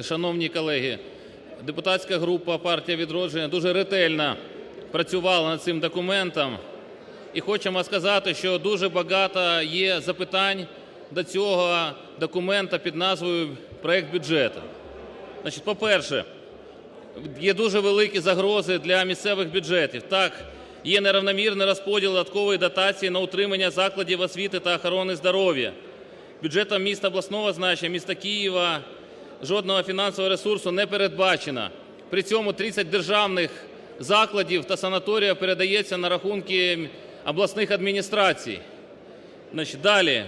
шановні колеги, депутатська група "Партія "Відродження" дуже ретельно працювала над цим документом. І хочемо сказати, що дуже багато є запитань до цього документу під назвою "Проект бюджету". По-перше, є дуже великі загрози для місцевих бюджетів. Так, є нерівномірний розподіл додаткової дотації на утримання закладів освіти та охорони здоров'я. Бюджетом міст обласного значення, міста Києва жодного фінансового ресурсу не передбачено. При цьому 30 державних закладів та санаторіїв передається на рахунки обласних адміністрацій. Далі.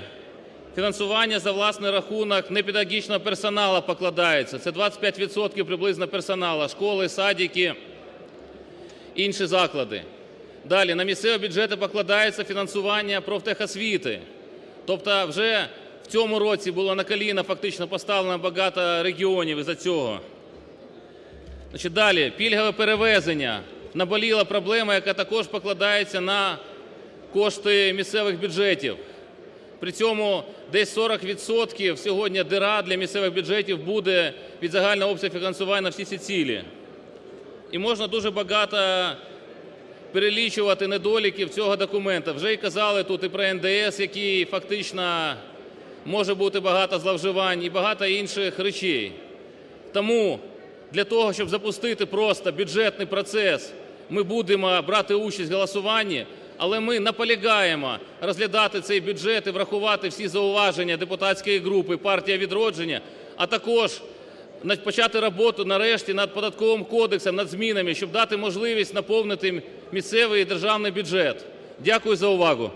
Фінансування за власний рахунок непедагогічного персоналу покладається. Це 25 відсотків приблизно персоналу: школи, садики, інші заклади. Далі. На місцеві бюджети покладається фінансування профтехосвіти. Тобто вже в цьому році було на коліна фактично поставлено багато регіонів із-за цього. Далі. Пільгове перевезення. Наболіла проблема, яка також покладається на кошти місцевих бюджетів. При цьому десь 40 відсотків сьогодні діра для місцевих бюджетів буде від загального обсягу фінансування на всі ці цілі. І можна дуже багато перелічувати недоліків цього документу. Вже й казали тут і про НДС, який фактично може бути багато зловживань, і багато інших речей. Тому для того, щоб запустити просто бюджетний процес, ми будемо брати участь в голосуванні, але ми наполягаємо розглядати цей бюджет і врахувати всі зауваження депутатської групи "Партія "Відродження", а також почати роботу нарешті над Податковим кодексом, над змінами, щоб дати можливість наповнити місцевий і державний бюджет. Дякую за увагу.